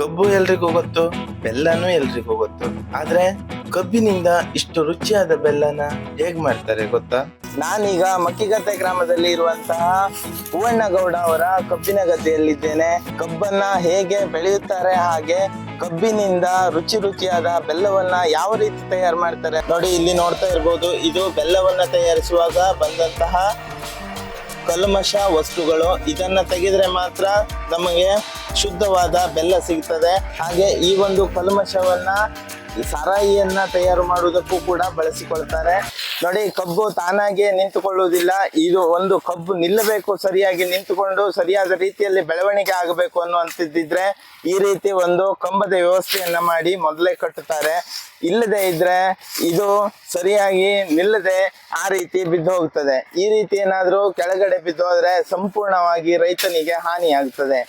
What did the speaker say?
ಕಬ್ಬು ಎಲ್ರಿಗೂ ಗೊತ್ತು, ಬೆಲ್ಲನೂ ಎಲ್ರಿಗೂ ಗೊತ್ತು. ಆದ್ರೆ ಕಬ್ಬಿನಿಂದ ಇಷ್ಟು ರುಚಿಯಾದ ಬೆಲ್ಲನ ಹೇಗ್ ಮಾಡ್ತಾರೆ ಗೊತ್ತಾ? ನಾನೀಗ ಮಕ್ಕಿಗದ್ದೆ ಗ್ರಾಮದಲ್ಲಿ ಇರುವಂತಹ ಹೂವಣ್ಣಗೌಡ ಅವರ ಕಬ್ಬಿನ ಗದ್ದೆಯಲ್ಲಿದ್ದೇನೆ. ಕಬ್ಬನ್ನ ಹೇಗೆ ಬೆಳೆಯುತ್ತಾರೆ ಹಾಗೆ ಕಬ್ಬಿನಿಂದ ರುಚಿ ರುಚಿಯಾದ ಬೆಲ್ಲವನ್ನ ಯಾವ ರೀತಿ ತಯಾರು ಮಾಡ್ತಾರೆ? ನೋಡಿ, ಇಲ್ಲಿ ನೋಡ್ತಾ ಇರ್ಬೋದು, ಇದು ಬೆಲ್ಲವನ್ನ ತಯಾರಿಸುವಾಗ ಬಂದಂತಹ ಕಲ್ಮಶ ವಸ್ತುಗಳು ಇದನ್ನ ತೆಗೆದ್ರೆ ಮಾತ್ರ ನಮಗೆ ಶುದ್ಧವಾದ ಬೆಲ್ಲ ಸಿಗ್ತದೆ. ಹಾಗೆ ಈ ಒಂದು ಕಲ್ಮಶವನ್ನ ಸಾರಾಯಿಯನ್ನ ತಯಾರು ಮಾಡುವುದಕ್ಕೂ ಕೂಡ ಬಳಸಿಕೊಳ್ತಾರೆ. ನೋಡಿ, ಕಬ್ಬು ತಾನಾಗೆ ನಿಂತುಕೊಳ್ಳುವುದಿಲ್ಲ. ಇದು ಒಂದು ಕಬ್ಬು ನಿಲ್ಲಬೇಕು, ಸರಿಯಾಗಿ ನಿಂತುಕೊಂಡು ಸರಿಯಾದ ರೀತಿಯಲ್ಲಿ ಬೆಳವಣಿಗೆ ಆಗಬೇಕು ಅನ್ನುವಂಥದ್ದಿದ್ರೆ ಈ ರೀತಿ ಒಂದು ಕಂಬದ ವ್ಯವಸ್ಥೆಯನ್ನ ಮಾಡಿ ಮೊದಲೇ ಕಟ್ಟುತ್ತಾರೆ. ಇಲ್ಲದೆ ಇದ್ರೆ ಇದು ಸರಿಯಾಗಿ ನಿಲ್ಲದೆ ಆ ರೀತಿ ಬಿದ್ದು ಹೋಗ್ತದೆ. ಈ ರೀತಿ ಏನಾದರೂ ಕೆಳಗಡೆ ಬಿದ್ದು ಹೋದ್ರೆ ಸಂಪೂರ್ಣವಾಗಿ ರೈತನಿಗೆ ಹಾನಿ ಆಗ್ತದೆ